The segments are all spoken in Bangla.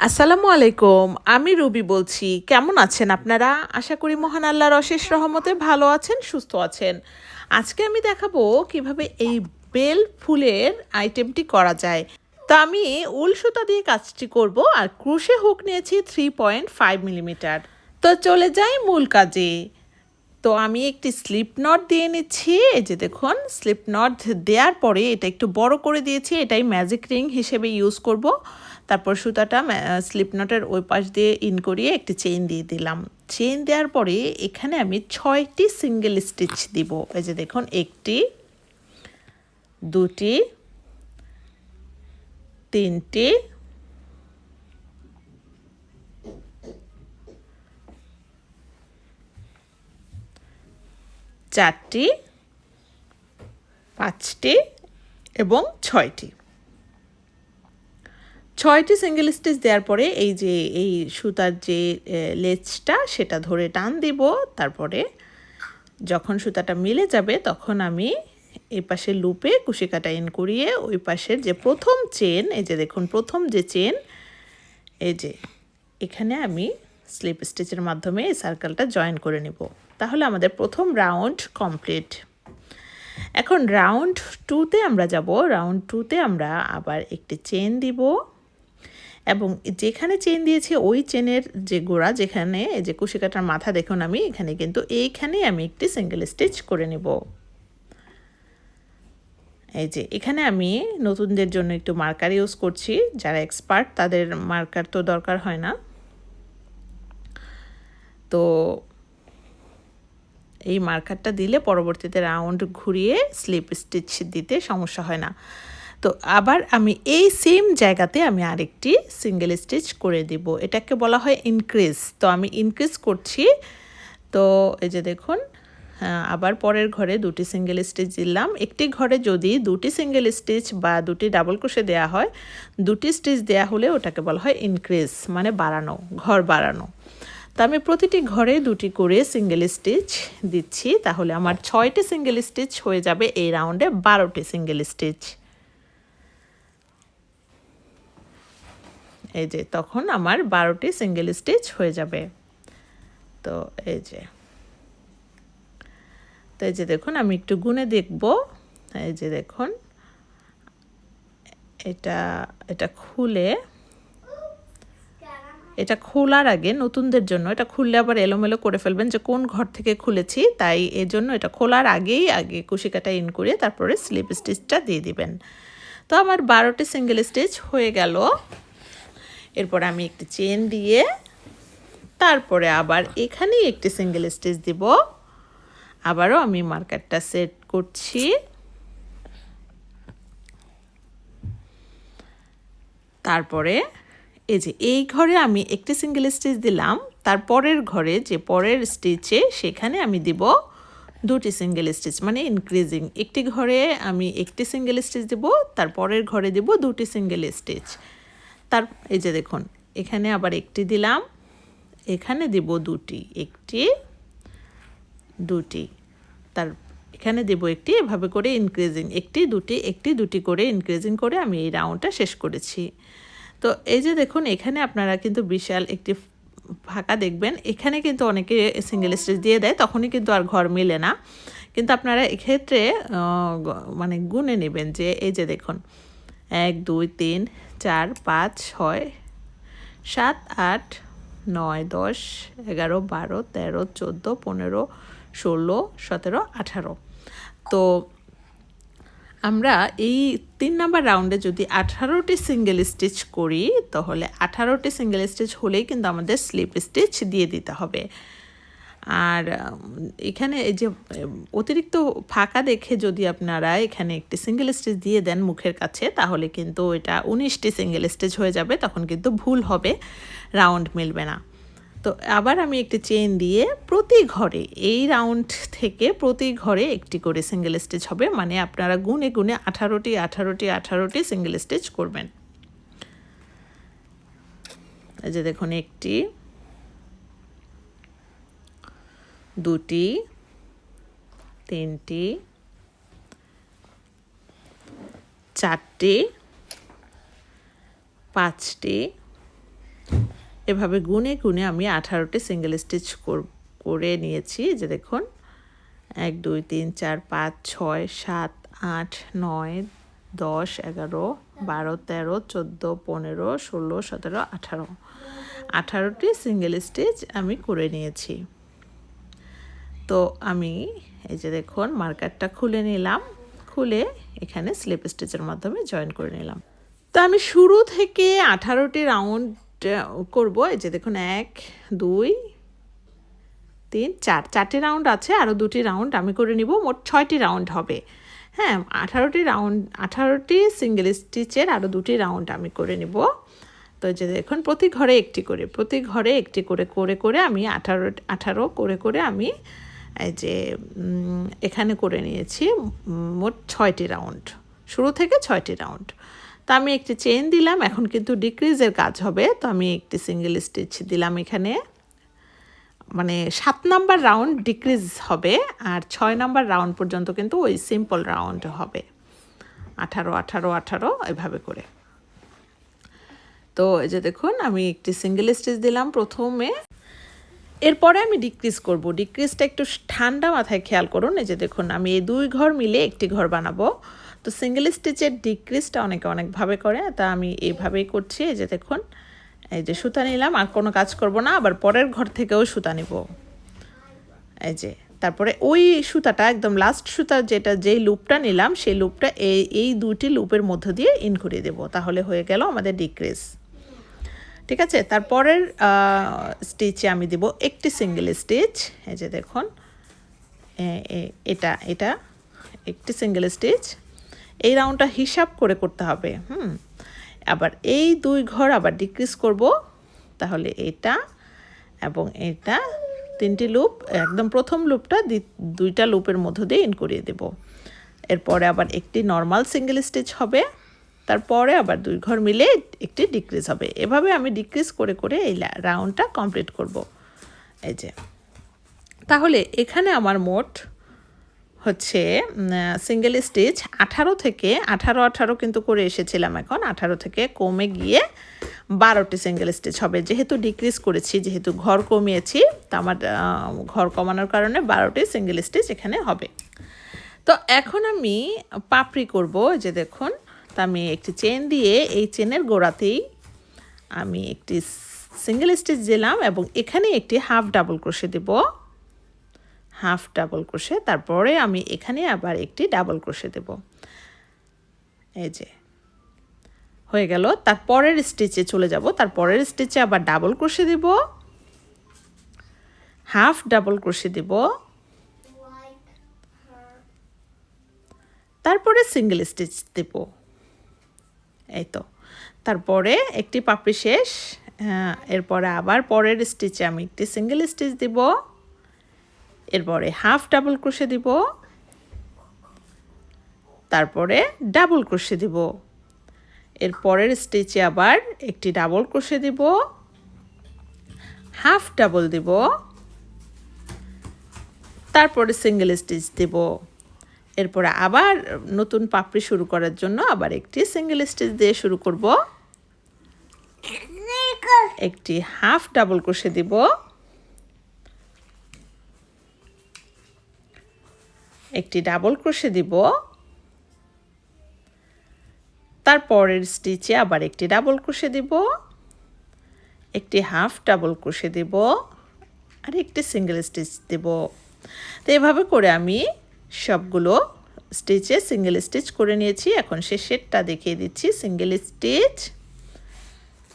আসসালামু আলাইকুম, আমি রুবি বলছি। কেমন আছেন আপনারা? আশা করি মহান আল্লাহর অশেষ রহমতে ভালো আছেন, সুস্থ আছেন। আজকে আমি দেখাবো কীভাবে এই বেল ফুলের আইটেমটি করা যায়। তা আমি উল সুতা দিয়ে কাজটি করব আর ক্রুশে হুক নিয়েছি থ্রি পয়েন্ট ফাইভ মিলিমিটার তো চলে যাই মূল কাজে। তো আমি একটি স্লিপ নট দিয়ে নিচ্ছি। এই যে দেখুন স্লিপ নট দেওয়ার পরে এটা একটু বড় করে দিয়েছি। এটাই ম্যাজিক রিং হিসেবে ইউজ করব। তারপর সুতাটা স্লিপ নটের ওই পাশ দিয়ে ইন করিয়ে একটি চেইন দিয়ে দিলাম। চেইন দেওয়ার পরে এখানে আমি ছয়টি সিঙ্গেল স্টিচ দিব। এই যে দেখুন, একটি, দুটি, তিনটি, চারটি, পাঁচটি এবং ছয়টি। ছয়টি সিঙ্গেল স্টিচ দেওয়ার পরে এই যে, এই সুতার যে লেজটা সেটা ধরে টান দিব। তারপরে যখন সুতাটা মিলে যাবে তখন আমি এই পাশে লুপে কুশি কাটা ইন করিয়ে ওই পাশের যে প্রথম চেন এই যে দেখুন, প্রথম যে চেন এই যে এখানে আমি স্লিপ স্টিচের মাধ্যমে এই সার্কেলটা জয়েন করে নেব। তাহলে আমাদের প্রথম রাউন্ড কমপ্লিট এখন রাউন্ড টুতে আমরা যাব। রাউন্ড টুতে আমরা আবার একটি চেন দিব। এবং যেখানে চেন দিয়েছি, ওই চেনের যে গোড়া যেখানে, এই যে কুশি কাটার মাথা দেখুন আমি, এখানে কিন্তু এইখানেই আমি একটি সিঙ্গেল স্টিচ করে নেব। এই যে এখানে আমি নতুনদের জন্য একটু মার্কার ইউজ করছি, যারা এক্সপার্ট তাদের মার্কার তো দরকার হয় না। তো এই মার্কারটা দিলে পরবর্তীতে রাউন্ড ঘুরিয়ে স্লিপ স্টিচ দিতে সমস্যা হয় না। তো আবার আমি এই সেম জায়গাতে আমি আরেকটি সিঙ্গেল স্টিচ করে দিব। এটাকে বলা হয় ইনক্রিজ তো আমি ইনক্রিজ করছি। তো এই যে দেখুন আবার পরের ঘরে দুটি সিঙ্গেল স্টিচ দিলাম। একটি ঘরে যদি দুটি সিঙ্গেল স্টিচ বা দুটি ডাবল ক্রোশে দেয়া হয়, দুটি স্টিচ দেয়া হলে ওটাকে বলা হয় ইনক্রিজ মানে বাড়ানো, ঘর বাড়ানো। তো আমি প্রতিটি ঘরে দুটি করে সিঙ্গেল স্টিচ দিচ্ছি। তাহলে আমার ছয়টি সিঙ্গেল স্টিচ হয়ে যাবে। এই রাউন্ডে বারোটি সিঙ্গেল স্টিচ এই যে তখন আমার বারোটি সিঙ্গেল স্টিচ হয়ে যাবে। তো এই যে। তো এই যে দেখুন, আমি একটু গুনে দেখব। এই যে দেখুন, এটা এটা খুলে, এটা খোলার আগে নতুনদের জন্য, এটা খুললে আবার এলোমেলো করে ফেলবেন যে কোন ঘর থেকে খুলেছি, তাই এই জন্য এটা খোলার আগেই আগে কুশিকাটা ইন করে তারপরে স্লিপ স্টিচটা দিয়ে দিবেন। তো আমার বারোটি সিঙ্গেল স্টিচ হয়ে গেল। এরপর আমি একটি চেন দিয়ে তারপরে আবার এখানেই একটি সিঙ্গেল স্টিচ দিব। আবারও আমি মার্কারটা সেট করছি। তারপরে এই যে এই ঘরে আমি একটি সিঙ্গেল স্টিচ দিলাম, তার পরের ঘরে যে পরের স্টিচে সেখানে আমি দিব দুটি সিঙ্গেল স্টিচ মানে ইনক্রিজিং একটি ঘরে আমি একটি সিঙ্গেল স্টিচ দিব, তার পরের ঘরে দিব দুটি সিঙ্গেল স্টিচ তার, এই যে দেখুন, এখানে আবার একটি দিলাম, এখানে দিব দুটি, একটি, দুটি। তার, এখানে দেব একটি, এভাবে করে ইনক্রিজিং একটি, দুটি একটি, দুটি করে ইনক্রিজিং করে আমি এই রাউন্ডটা শেষ করেছি। তো এই যে দেখুন, এখানে আপনারা কিন্তু বিশাল একটি ফাঁকা দেখবেন। এখানে কিন্তু অনেকে সিঙ্গেল স্টিচ দিয়ে দেয়, তখনই কিন্তু আর ঘর মিলে না। কিন্তু আপনারা এক্ষেত্রে মানে গুনে নেবেন যে, এই যে দেখুন এক, দুই, তিন, চার, পাঁচ, ছয়, সাত, আট, নয়, দশ, এগারো, বারো, তেরো, চোদ্দ, পনেরো, ষোলো, সতেরো, আঠারো। তো আমরা এই তিন নাম্বার রাউন্ডে যদি আঠারোটি সিঙ্গেল স্টিচ করি, তাহলে আঠারোটি সিঙ্গেল স্টিচ হলেই কিন্তু আমাদের স্লিপ স্টিচ দিয়ে দিতে হবে। আর এখানে এই যে, অতিরিক্ত ফাঁকা দেখে যদি আপনারা এখানে একটি সিঙ্গেল স্টিচ দিয়ে দেন মুখের কাছে, তাহলে কিন্তু এটা উনিশটি সিঙ্গেল স্টিচ হয়ে যাবে, তখন কিন্তু ভুল হবে রাউন্ড মিলবে না। তো আবার আমি একটি চেন দিয়ে প্রতি ঘরে, এই রাউন্ড থেকে প্রতি ঘরে একটি করে সিঙ্গেল স্টিচ হবে মানে আপনারা গুনে গুনে আঠারোটি আঠারোটি আঠারোটি সিঙ্গেল স্টেজ করবেন। এই যে দেখুন, একটি দুটি, তিনটি, চারটি, পাঁচটি। এভাবে গুনে গুনে আমি আঠারোটি সিঙ্গেল স্টিচ করে নিয়েছি। যে দেখুন, এক, দুই, তিন, চার, পাঁচ, ছয়, সাত, আট, নয়, দশ, এগারো, বারো, তেরো, চোদ্দ, পনেরো, ষোলো, সতেরো, আঠারো। আঠারোটি সিঙ্গেল স্টিচ আমি করে নিয়েছি। তো আমি এই যে দেখুন মার্কারটা খুলে নিলাম, খুলে এখানে স্লিপ স্টিচের মাধ্যমে জয়েন করে নিলাম। তো আমি শুরু থেকে আঠারোটি রাউন্ড করব। এই যে দেখুন, এক, দুই, তিন, চার, চারটি রাউন্ড আছে, আরও দুটি রাউন্ড আমি করে নিব, মোট ছয়টি রাউন্ড হবে। হ্যাঁ আঠারোটি রাউন্ড আঠারোটি সিঙ্গেল স্টিচের আরও দুটি রাউন্ড আমি করে নিব। তো যে দেখুন, প্রতি ঘরে একটি করে, প্রতি ঘরে একটি করে করে করে আমি আঠারো আঠারো করে করে আমি যে এখানে করে নিয়েছি মোট ছয়টি রাউন্ড। শুরু থেকে ছয়টি রাউন্ড। তো আমি একটি চেন দিলাম, এখন কিন্তু ডিক্রিজের কাজ হবে। তো আমি একটি সিঙ্গেল স্টিচ দিলাম এখানে। মানে সাত নাম্বার রাউন্ড ডিক্রিজ হবে, আর ছয় নাম্বার রাউন্ড পর্যন্ত কিন্তু ওই সিম্পল রাউন্ড হবে। আঠারো আঠারো আঠারো, এভাবে করে। তো এই যে দেখুন, আমি একটি সিঙ্গেল স্টিচ দিলাম প্রথমে। এরপরে আমি ডিক্রিজ করব। ডিক্রিজটা একটু ঠান্ডা মাথায় খেয়াল করুন। এই যে দেখুন, আমি এই দুই ঘর মিলে একটি ঘর বানাবো। তো সিঙ্গেল স্টিচের ডিক্রিজটা অনেকে অনেকভাবে করে, তা আমি এইভাবেই করছি। এই যে দেখুন, এই যে সুতা নিলাম, আর কোনো কাজ করব না, আবার পরের ঘর থেকেও সুতা নিব। এই যে, তারপরে ওই সুতাটা, একদম লাস্ট সুতা যেটা, যেই লুপটা নিলাম, সেই লুপটা এই এই দুটি লুপের মধ্য দিয়ে ইন করিয়ে দেবো। তাহলে হয়ে গেল আমাদের ডিক্রিজ ঠিক আছে? তারপরের স্টিচে আমি দেব একটি সিঙ্গেল স্টিচ এই যে দেখুন এটা এটা, একটি সিঙ্গেল স্টিচ এই রাউন্ডটা হিসাব করে করতে হবে, হুম? আবার এই দুই ঘর আবার ডিক্রিজ করব, তাহলে এটা এবং এটা তিনটি লুপ একদম প্রথম লুপটা দুইটা লুপের মধ্য দিয়ে ইন করিয়ে দেব। এরপরে আবার একটি নর্মাল সিঙ্গেল স্টিচ হবে। তারপরে আবার দুই ঘর মিলে একটি ডিক্রিজ হবে। এভাবে আমি ডিক্রিজ করে করে এই রাউন্ডটা কমপ্লিট করব। এই যে। তাহলে এখানে আমার মোট হচ্ছে সিঙ্গেল স্টিচ আঠারো থেকে, আঠারো আঠারো কিন্তু করে এসেছিলাম এখন, আঠারো থেকে কমে গিয়ে বারোটি সিঙ্গেল স্টিচ হবে। যেহেতু ডিক্রিজ করেছি, যেহেতু ঘর কমিয়েছি, তো আমার ঘর কমানোর কারণে বারোটি সিঙ্গেল স্টিচ এখানে হবে। তো এখন আমি পাপড়ি করব যে দেখুন। তা আমি একটি চেন দিয়ে এই চেনের গোড়াতেই আমি একটি সিঙ্গেল স্টিচ দিলাম এবং এখানে একটি হাফ ডাবল ক্রোশে দেব। হাফ ডাবল ক্রোশে তারপরে আমি এখানে আবার একটি ডাবল ক্রোশে দেব। এই যে, হয়ে গেল। তারপরের স্টিচে চলে যাব। তারপরের স্টিচে আবার ডাবল ক্রোশে দেব। হাফ ডাবল ক্রোশে দেব। তারপরে সিঙ্গেল স্টিচ দেব। এই তো তারপরে একটি পাপড়ি শেষ এরপরে আবার পরের স্টিচে আমি একটি সিঙ্গেল স্টিচ দিব, এরপরে হাফ ডাবল ক্রোশে দিব, তারপরে ডাবল ক্রোশে দিব। এর পরের স্টিচে আবার একটি ডাবল ক্রোশে দিব হাফ ডাবল দিব, তারপরে সিঙ্গেল স্টিচ দেব। এরপরে আবার নতুন পাপড়ি শুরু করার জন্য আবার একটি সিঙ্গেল স্টিচ দিয়ে শুরু করব। একটি হাফ ডাবল কষে দিব। একটি ডাবল ক্রোশে দিব। তারপরের স্টিচে আবার একটি ডাবল ক্রোশে দিব। একটি হাফ ডাবল ক্রোশে দিব। আর একটি সিঙ্গেল স্টিচ দেব। তো এভাবে করে আমি সবগুলো স্টিচে সিঙ্গেল স্টিচ করে নিয়েছি। এখন শেষেরটা দেখিয়ে দিচ্ছি। Single stitch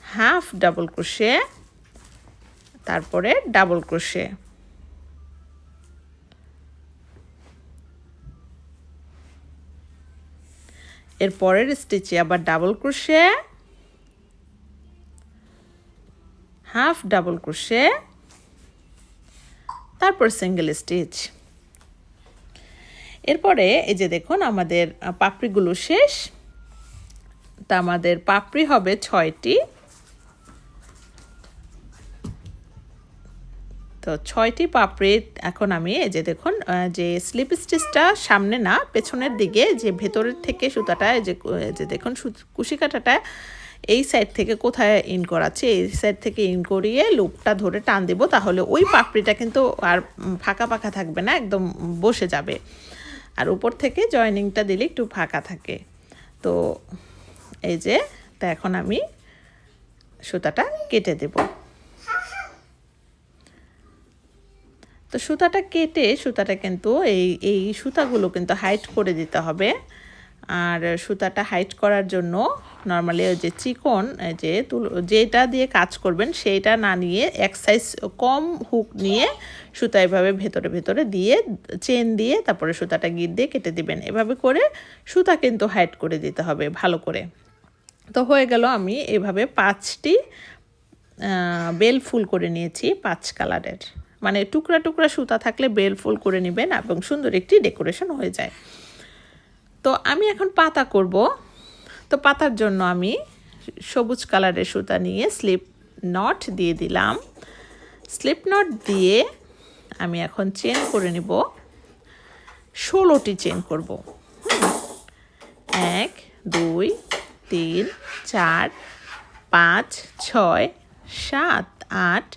half double crochet তারপরে ডাবল ক্রোশে এর পরের স্টিচে আবার double crochet half double crochet তারপর সিঙ্গেল স্টিচ এরপরে এই যে দেখুন, আমাদের পাপড়িগুলো শেষ। তা আমাদের পাপড়ি হবে ছয়টি। তো ছয়টি পাপড়ি এখন আমি এই যে দেখুন যে স্লিপ স্টিচটা সামনে না, পেছনের দিকে, যে ভেতরের থেকে সুতাটা যে যে দেখুন কুশি কাটাটা এই সাইড থেকে কোথায় ইন করাচ্ছি, এই সাইড থেকে ইন করিয়ে লুপটা ধরে টান দেবো, তাহলে ওই পাপড়িটা কিন্তু আর ফাঁকা ফাঁকা থাকবে না, একদম বসে যাবে। আর উপর থেকে জয়নিংটা দিলে একটু ফাঁকা থাকে। তো এই যে, তা এখন আমি সুতাটা কেটে দেব। তো সুতাটা কেটে সুতাটা কিন্তু এই এই সুতাগুলো কিন্তু হাইট করে দিতে হবে। আর সুতাটা হাইট করার জন্য নর্মালি ওই যে চিকন যে যেটা দিয়ে কাজ করবেন সেইটা না নিয়ে এক সাইজ কম হুক নিয়ে সুতা এভাবে ভেতরে ভেতরে দিয়ে চেন দিয়ে তারপরে সুতাটা গিট দিয়ে কেটে দিবেন। এভাবে করে সুতা কিন্তু হাইট করে দিতে হবে ভালো করে। তো হয়ে গেল আমি এভাবে পাঁচটি বেল ফুল করে নিয়েছি পাঁচ কালারের। মানে টুকরা টুকরা সুতা থাকলে বেল ফুল করে নেবেন এবং সুন্দর একটি ডেকোরেশন হয়ে যায়। তো আমি এখন পাতা করব। তো পাতার জন্য আমি সবুজ কালারের সুতা নিয়ে স্লিপ নট দিয়ে দিলাম। স্লিপ নট দিয়ে আমি এখন চেন করে নিব। ষোলোটি চেন করব। এক, দুই, তিন, চার, পাঁচ, ছয়, সাত, আট,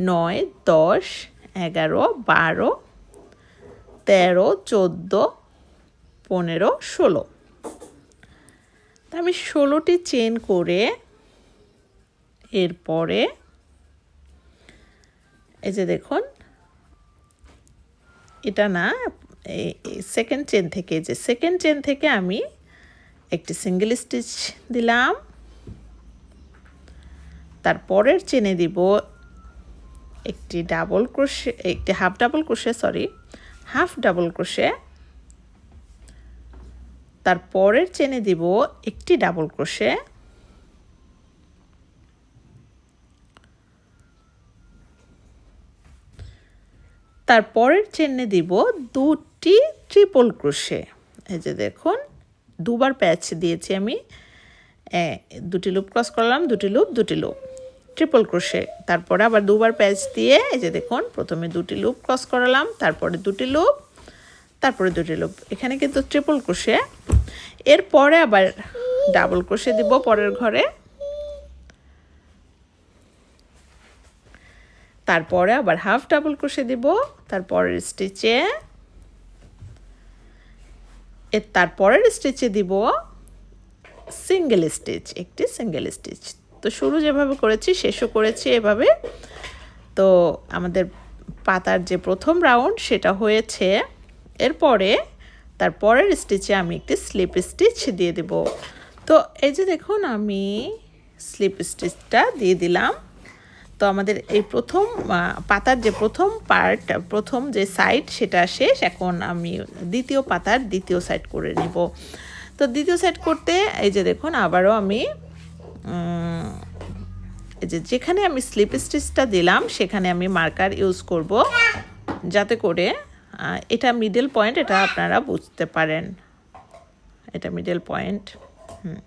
নয়, দশ, এগারো, বারো, তেরো, চোদ্দ পনেরো, ষোলো। তা আমি ষোলোটি চেন করে এরপরে এই যে দেখুন, এটা না সেকেন্ড চেন থেকে, যে সেকেন্ড চেন থেকে আমি একটি সিঙ্গেল স্টিচ দিলাম। তারপরের চেনে দিব একটি ডাবল ক্রোশে একটি half double crochet sorry half double crochet তারপরের চেনে দিব একটি ডাবল ক্রোশে তারপরের চেনে দিব দুটি ট্রিপল ক্রোশে। এই যে দেখুন, দুবার প্যাচ দিয়েছি আমি। দুটি লুপ ক্রস করলাম, দুটি লুপ দুটি লুপ। Triple crochet. তারপরে আবার দুবার প্যাচ দিয়ে, এই যে দেখুন, প্রথমে দুটি লুপ ক্রস করালাম, তারপরে দুটি লুপ তারপরে দুটি লুপ এখানে কিন্তু ট্রিপল ক্রোশে এরপরে আবার ডাবল ক্রোশে দিব পরের ঘরে। তারপরে আবার হাফ ডাবল ক্রোশে দিব তারপরের স্টিচে এর তারপরের স্টিচে দিব সিঙ্গেল স্টিচ একটি সিঙ্গেল স্টিচ তো শুরু যেভাবে করেছি, শেষও করেছি এভাবে। তো আমাদের পাতার যে প্রথম রাউন্ড সেটা হয়েছে এরপরে তার পরের স্টিচে আমি একটি স্লিপ স্টিচ দিয়ে দেব। তো এই যে দেখুন, আমি স্লিপ স্টিচটা দিয়ে দিলাম। তো আমাদের এই প্রথম পাতার যে প্রথম পার্ট প্রথম যে সাইড সেটা শেষ। এখন আমি দ্বিতীয় পাতার দ্বিতীয় সাইড করে নিব। তো দ্বিতীয় সাইড করতে এই যে দেখুন, আবারও আমি এই যে যেখানে আমি স্লিপ স্টিচটা দিলাম, সেখানে আমি মার্কার ইউজ করব। যাতে করে এটা মিডল পয়েন্ট এটা আপনারা বুঝতে পারেন। এটা মিডল পয়েন্ট হুম।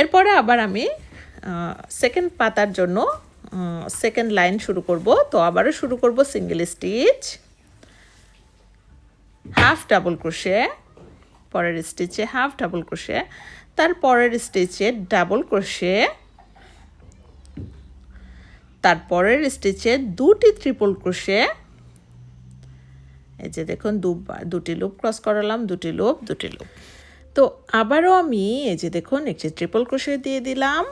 এরপরে আবার আমি সেকেন্ড পাতার জন্য সেকেন্ড লাইন শুরু করব। তো আবারও শুরু করব single stitch half double crochet পরের স্টিচে হাফ ডাবল ক্রোশে তার পরের স্টিচে ডাবল ক্রোশে তারপরের স্টিচে দুটি ট্রিপল ক্রোশে এই যে দেখুন দুবার দুটি লুপ ক্রস করালাম, দুটি লুপ দুটি লুপ। তো আবারও আমি এই যে দেখুন, একটি ট্রিপল ক্রোশে দিয়ে দিলাম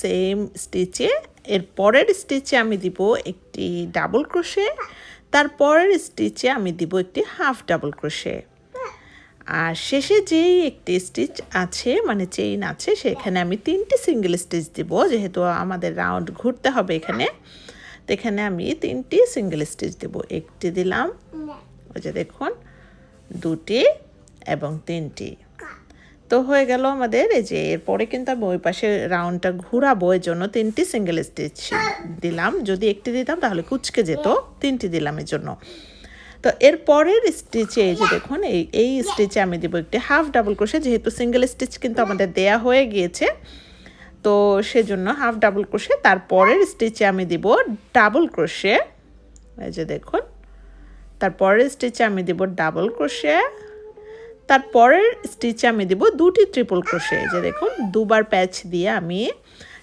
সেম স্টিচে এর পরের স্টিচে আমি দিব একটি ডাবল ক্রোশে তারপরের স্টিচে আমি দিব একটি হাফ ডাবল ক্রোশে আর শেষে যেই একটি স্টিচ আছে মানে চেইন আছে, সেখানে আমি তিনটি সিঙ্গেল স্টিচ দিব, যেহেতু আমাদের রাউন্ড ঘুরতে হবে এখানে। তো এখানে আমি তিনটি সিঙ্গেল স্টিচ দেব। একটি দিলাম। ওই যে দেখুন, দুটি এবং তিনটি। তো হয়ে গেল আমাদের, এই যে এরপরে কিন্তু আমি ওই পাশে রাউন্ডটা ঘুরাবো এর জন্য তিনটি সিঙ্গেল স্টিচ দিলাম। যদি একটি দিতাম তাহলে কুচকে যেত, তিনটি দিলাম এর জন্য। তো এর পরের স্টিচে এই যে দেখুন, এই এই স্টিচে আমি দেবো একটি হাফ ডাবল ক্রোশে যেহেতু সিঙ্গেল স্টিচ কিন্তু আমাদের দেয়া হয়ে গিয়েছে। তো সেজন্য হাফ ডাবল ক্রোশে তারপরের স্টিচে আমি দিব ডাবল ক্রোশে এই যে দেখুন তারপরের স্টিচে আমি দেব ডাবল ক্রোশে তারপরের স্টিচে আমি দেব দুটি ট্রিপল ক্রোশে যে দেখুন, দুবার প্যাচ দিয়ে আমি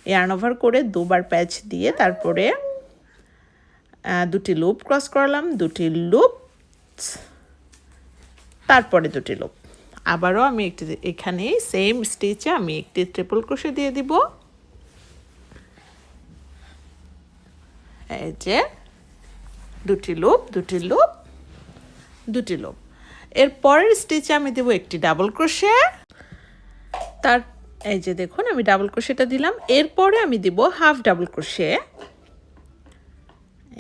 ইয়ার্ন ওভার করে দুবার প্যাচ দিয়ে তারপরে দুটি লুপ ক্রস করলাম, দুটি লুপ তারপরে দুটি লুপ আবারও আমি একটি এখানে সেম স্টিচে আমি একটি ট্রিপল ক্রোশে দিয়ে দিব। এই যে, দুটি লুপ দুটি লুপ দুটি লুপ এর পরের স্টিচে আমি দেবো একটি ডাবল ক্রোশে তার, এই যে দেখুন, আমি ডাবল ক্রোশেটা দিলাম। এরপরে আমি দিব হাফ ডাবল ক্রোশে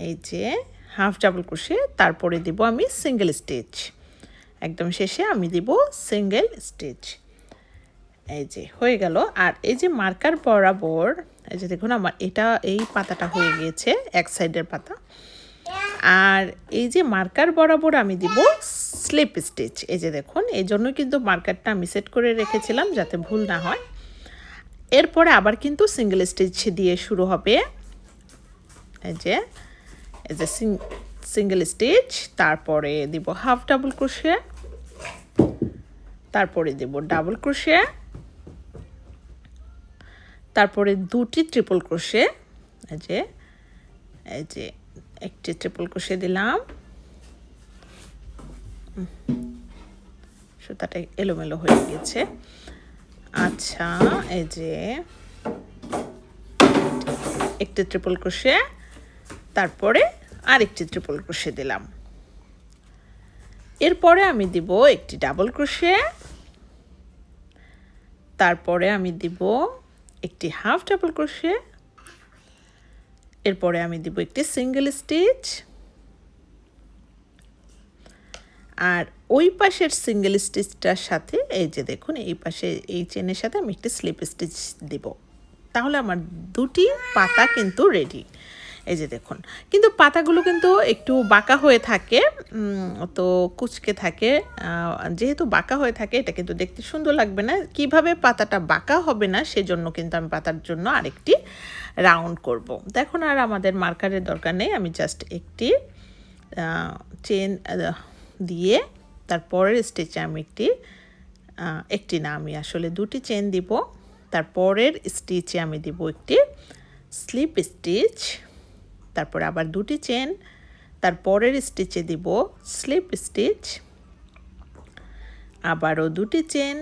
এই যে হাফ ডাবল ক্রোশে তারপরে দিব আমি সিঙ্গেল স্টিচ একদম শেষে আমি দিব সিঙ্গেল স্টিচ এই যে, হয়ে গেল। আর এই যে মার্কার বরাবর, এই যে দেখুন, আমার এটা, এই পাতাটা হয়ে গিয়েছে, এক সাইডের পাতা। আর এই যে মার্কার বরাবর আমি দিব স্লিপ স্টিচ এই যে দেখুন এই জন্য কিন্তু মার্কারটা আমি সেট করে রেখেছিলাম যাতে ভুল না হয়। এরপরে আবার কিন্তু সিঙ্গেল স্টিচ দিয়ে শুরু হবে। এই যে এই যে সিঙ্গেল স্টিচ তারপরে দিব হাফ ডাবল ক্রোশে তারপরে দেব ডাবল ক্রোশে তারপরে দুটি ট্রিপল ক্রোশে এই যে এই যে একটি ট্রিপল ক্রোশে দিলাম। সুতাটা এলোমেলো হয়ে গেছে আচ্ছা এই যে একটি ট্রিপল ক্রোশে তারপরে আরেকটি ট্রিপল ক্রোশে দিলাম। এরপরে আমি দিব একটি ডাবল ক্রোশে তারপরে আমি দিব একটি হাফ ডাবল ক্রোশে এরপরে আমি দিব একটি সিঙ্গেল স্টিচ আর ওই পাশের সিঙ্গেল স্টিচটার সাথে, এই যে দেখুন, এই পাশে, এই চেনের সাথে আমি একটি স্লিপ স্টিচ দিব। তাহলে আমার দুটি পাতা কিন্তু রেডি এই যে দেখুন। কিন্তু পাতাগুলো কিন্তু একটু বাঁকা হয়ে থাকে তো কুচকে থাকে। যেহেতু বাঁকা হয়ে থাকে, এটা কিন্তু দেখতে সুন্দর লাগবে না। কীভাবে পাতাটা বাঁকা হবে না, সেজন্য কিন্তু আমি পাতার জন্য আরেকটি রাউন্ড করব। দেখুন, আর আমাদের মার্কারের দরকার নেই। আমি জাস্ট একটি চেন দিয়ে তারপরের স্টিচে আমি একটি একটি না, আমি আসলে দুটি চেন দিব। তারপরের স্টিচে আমি দিব একটি স্লিপ স্টিচ তারপর আবার দুটি চেন তারপরের স্টিচে দিব স্লিপ স্টিচ, আবারও দুটি চেন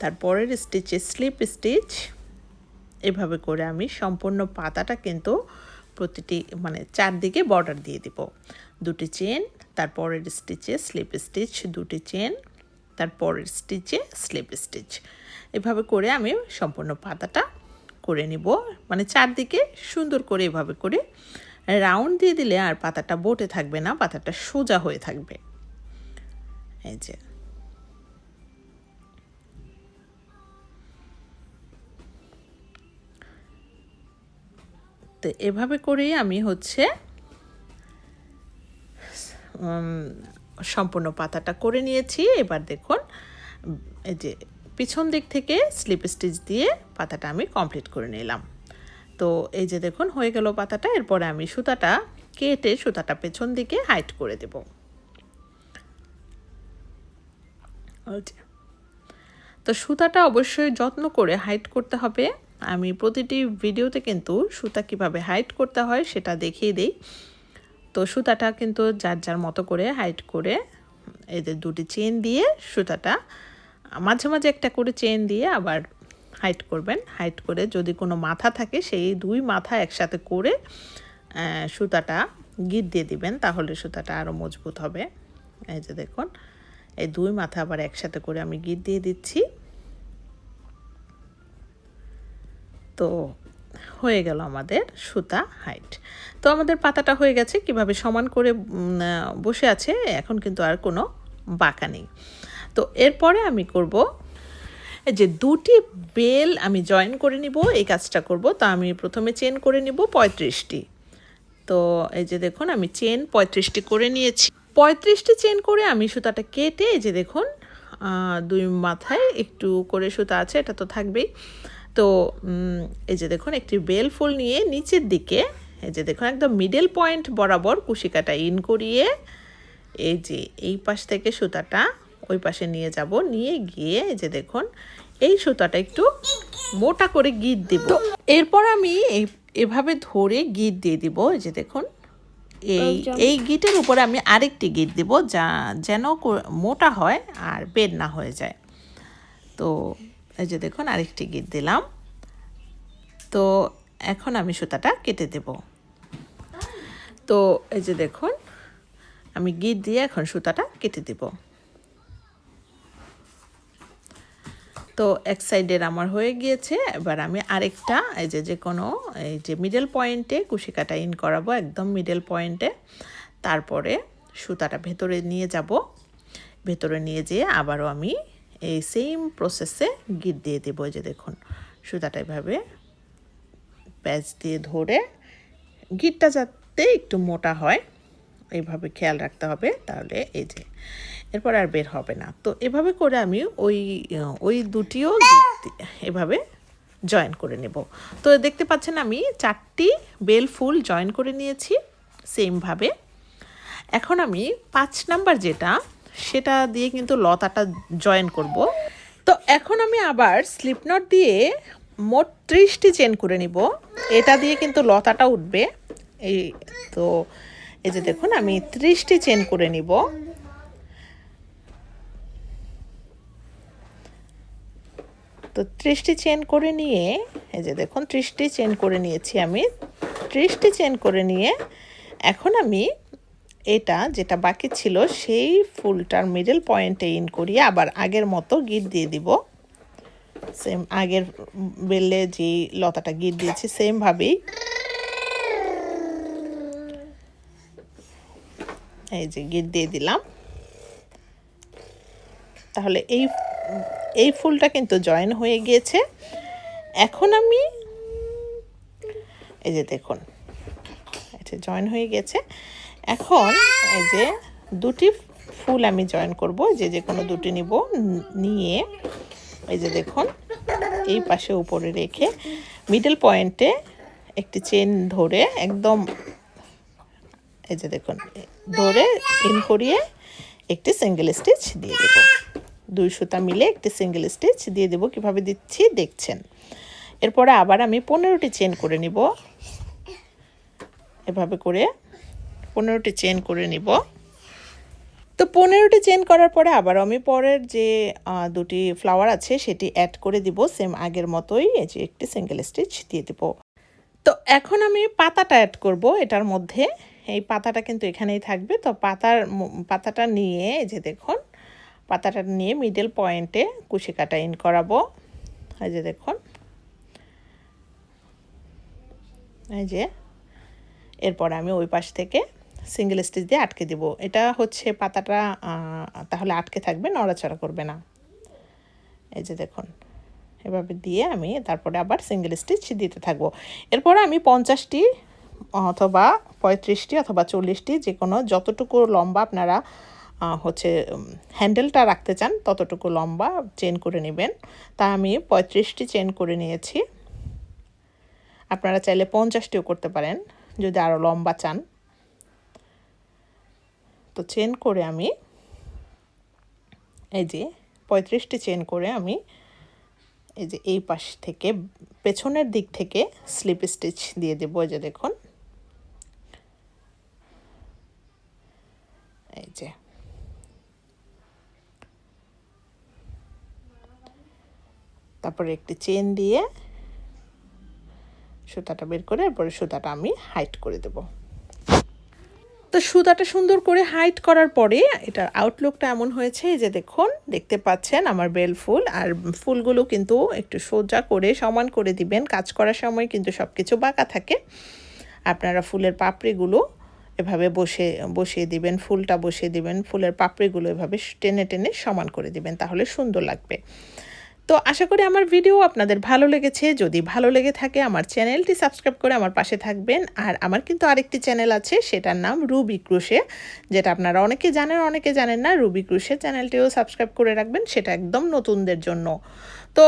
তারপরের স্টিচে স্লিপ স্টিচ। এভাবে করে আমি সম্পূর্ণ পাতাটা কিন্তু প্রতিটি মানে চারদিকে বর্ডার দিয়ে দিব। দুটি চেন তারপরের স্টিচে স্লিপ স্টিচ, দুটি চেন তারপরের স্টিচে স্লিপ স্টিচ। এভাবে করে আমি সম্পূর্ণ পাতাটা করে নিব। মানে চারদিকে সুন্দর করে এভাবে করে রাউন্ড দিয়ে দিলে আর পাতাটা বোটে থাকবে না, পাতাটা সোজা হয়ে থাকবে। এই যে। তো এভাবে করেই আমি হচ্ছে সম্পূর্ণ পাতাটা করে নিয়েছি। এবার দেখুন, এই যে পিছন দিক থেকে স্লিপ স্টিচ দিয়ে পাতাটা আমি কমপ্লিট করে নিলাম। তো এই যে দেখুন, হয়ে গেল পাতাটা। এরপরে আমি সুতাটা কেটে সুতাটা পেছন দিকে হাইট করে দেব। তো সুতাটা অবশ্যই যত্ন করে হাইট করতে হবে। আমি প্রতিটি ভিডিওতে কিন্তু সুতা কীভাবে হাইট করতে হয় সেটা দেখিয়ে দিই। তো সুতাটা কিন্তু যার যার মতো করে হাইট করে এদের দুটি চেন দিয়ে সুতাটা, মাঝে মাঝে একটা করে চেন দিয়ে আবার হাইট করবেন। হাইট করে যদি কোনো মাথা থাকে, সেই দুই মাথা একসাথে করে সুতাটা গিট দিয়ে দিবেন, তাহলে সুতাটা আরও মজবুত হবে। এই যে দেখুন, এই দুই মাথা আবার একসাথে করে আমি গিট দিয়ে দিচ্ছি। তো হয়ে গেল আমাদের সুতা হাইট। তো আমাদের পাতাটা হয়ে গেছে, কীভাবে সমান করে বসে আছে, এখন কিন্তু আর কোনো বাঁকা নেই। তো এরপরে আমি করব যে দুটি বেল আমি জয়েন করে নিব, এই কাজটা করব। তো আমি প্রথমে চেন করে নিব পঁয়ত্রিশটি। তো এই যে দেখুন, আমি চেন পঁয়ত্রিশটি করে নিয়েছি। পঁয়ত্রিশটি চেন করে আমি সুতাটা কেটে, এই যে দেখুন দুই মাথায় একটু করে সুতা আছে, এটা তো থাকবেই। তো এই যে দেখুন, একটি বেল ফুল নিয়ে নিচের দিকে, এই যে দেখুন, একদম মিডল পয়েন্ট বরাবর কুশিকাটা ইন করিয়ে, এই যে এই পাশ থেকে সুতাটা ওই পাশে নিয়ে যাব। নিয়ে গিয়ে এই যে দেখুন এই সুতাটা একটু মোটা করে গিট দিব। এরপর আমি এই এভাবে ধরে গিট দিয়ে দিব। এই যে দেখুন এই এই গিটের উপরে আমি আরেকটি গিট দিব যা যেন কো- মোটা হয় আর বের না হয়ে যায়। তো এই যে দেখুন আরেকটি গিট দিলাম। তো এখন আমি সুতাটা কেটে দেব। তো এই যে দেখুন আমি গিট দিয়ে এখন সুতাটা কেটে দেব। তো এক সাইডের আমার হয়ে গিয়েছে। এবার আমি আরেকটা, এই যে যে কোনো এই যে মিডল পয়েন্টে কুশি কাটা ইন করাবো, একদম মিডল পয়েন্টে তারপরে সুতাটা ভেতরে নিয়ে যাব। ভেতরে নিয়ে যেয়ে আবারও আমি এই সেম প্রসেসে গিট দিয়ে দেবো যে দেখুন, সুতাটা এভাবে প্যাচ দিয়ে ধরে গিটটা যাতে একটু মোটা হয়, এইভাবে খেয়াল রাখতে হবে। তাহলে এই যে এরপর আর বের হবে না। তো এভাবে করে আমি ওই ওই দুটিও এভাবে জয়েন করে নেব। তো দেখতে পাচ্ছেন আমি চারটি বেল ফুল জয়েন করে নিয়েছি সেমভাবে এখন আমি পাঁচ নাম্বার যেটা সেটা দিয়ে কিন্তু লতাটা জয়েন করব। তো এখন আমি আবার স্লিপ নট দিয়ে মোট ত্রিশটি চেন করে নিব। এটা দিয়ে কিন্তু লতাটা উঠবে। এই তো এই যে দেখুন আমি ত্রিশটি চেন করে নিব। তো ত্রিশটি চেন করে নিয়ে, এই যে দেখুন, ত্রিশটি চেন করে নিয়েছি আমি। ত্রিশটি চেন করে নিয়ে এখন আমি এটা যেটা বাকি ছিল, সেই ফুলটার মিডল পয়েন্টে ইন করিয়ে আবার আগের মতো গিট দিয়ে দিব। সেম আগের বেলে যে লতাটা গিট দিয়েছি সেমভাবেই এই যে গিট দিয়ে দিলাম। তাহলে এই এই ফুলটা কিন্তু জয়েন হয়ে গিয়েছে। এখন আমি এই যে দেখুন, এটা জয়েন হয়ে গেছে। এখন এই যে দুটি ফুল আমি জয়েন করব, যে যে কোনো দুটি নিব, নিয়ে এই যে দেখুন, এই পাশে উপরে রেখে মিডল পয়েন্টে একটি চেন ধরে একদম এই যে দেখুন, ধরে ইন করিয়ে একটি সিঙ্গেল স্টিচ দিয়ে দেব। দুই সুতা মিলে একটি সিঙ্গেল স্টিচ দিয়ে দেব কীভাবে দিচ্ছি, দেখছেন। এরপরে আবার আমি পনেরোটি চেন করে নিব। এভাবে করে পনেরোটি চেন করে নিব। তো পনেরোটি চেন করার পরে আবার আমি পরের যে দুটি ফ্লাওয়ার আছে সেটি অ্যাড করে দিব সেম আগের মতোই, এই যে একটি সিঙ্গেল স্টিচ দিয়ে দিব। তো এখন আমি পাতাটা অ্যাড করব এটার মধ্যে। এই পাতাটা কিন্তু এখানেই থাকবে। তো পাতার পাতাটা নিয়ে যে দেখুন পাতাটা নিয়ে মিডল পয়েন্টে কুশি কাটা ইন করাবো। এই যে দেখুন। এই যে। এরপর আমি ওই পাশ থেকে সিঙ্গেল স্টিচ দিয়ে আটকে দিব। এটা হচ্ছে পাতাটা তাহলে আটকে থাকবে, নড়াচড়া করবে না। এই যে দেখুন। এভাবে দিয়ে আমি তারপরে আবার সিঙ্গেল স্টিচ দিতে থাকব। এরপর আমি পঞ্চাশটি অথবা পঁয়ত্রিশটি অথবা চল্লিশটি যে কোনো, যতটুকু লম্বা আপনারা হচ্ছে হ্যান্ডেলটা রাখতে চান, ততটুকু লম্বা চেন করে নেবেন। তা আমি পঁয়ত্রিশটি চেন করে নিয়েছি। আপনারা চাইলে পঞ্চাশটিও করতে পারেন, যদি আরও লম্বা চান। তো চেন করে আমি, এই যে পঁয়ত্রিশটি চেন করে আমি, এই যে এই পাশ থেকে, পেছনের দিক থেকে স্লিপ স্টিচ দিয়ে দেবো যে দেখুন। এই যে। তারপরে একটি চেন দিয়ে সুতাটা বের করে এরপরে সুতাটা আমি হাইট করে দেব। তো সুতাটা সুন্দর করে হাইট করার পরে এটার আউটলুকটা এমন হয়েছে যে দেখুন, দেখতে পাচ্ছেন আমার বেল ফুল। আর ফুলগুলো কিন্তু একটু সোজা করে সমান করে দিবেন। কাজ করার সময় কিন্তু সব কিছু বাঁকা থাকে। আপনারা ফুলের পাপড়িগুলো এভাবে বসে, বসিয়ে দিবেন, ফুলটা বসিয়ে দিবেন, ফুলের পাপড়িগুলো এভাবে টেনে টেনে সমান করে দিবেন, তাহলে সুন্দর লাগবে। তো আশা করি আমার ভিডিও আপনাদের ভালো লেগেছে। যদি ভালো লেগে থাকে, আমার চ্যানেলটি সাবস্ক্রাইব করে আমার পাশে থাকবেন। আর আমার কিন্তু আরেকটি চ্যানেল আছে, সেটার নাম রুবি ক্রুশে, যেটা আপনারা অনেকে জানেন অনেকে জানেন না। রুবি ক্রুশে চ্যানেলটিও সাবস্ক্রাইব করে রাখবেন, সেটা একদম নতুনদের জন্য। তো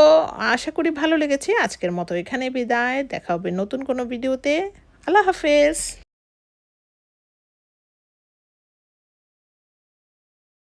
আশা করি ভালো লেগেছে। আজকের মতো এখানে বিদায়। দেখা হবে নতুন কোনো ভিডিওতে আল্লাহ হাফেজ।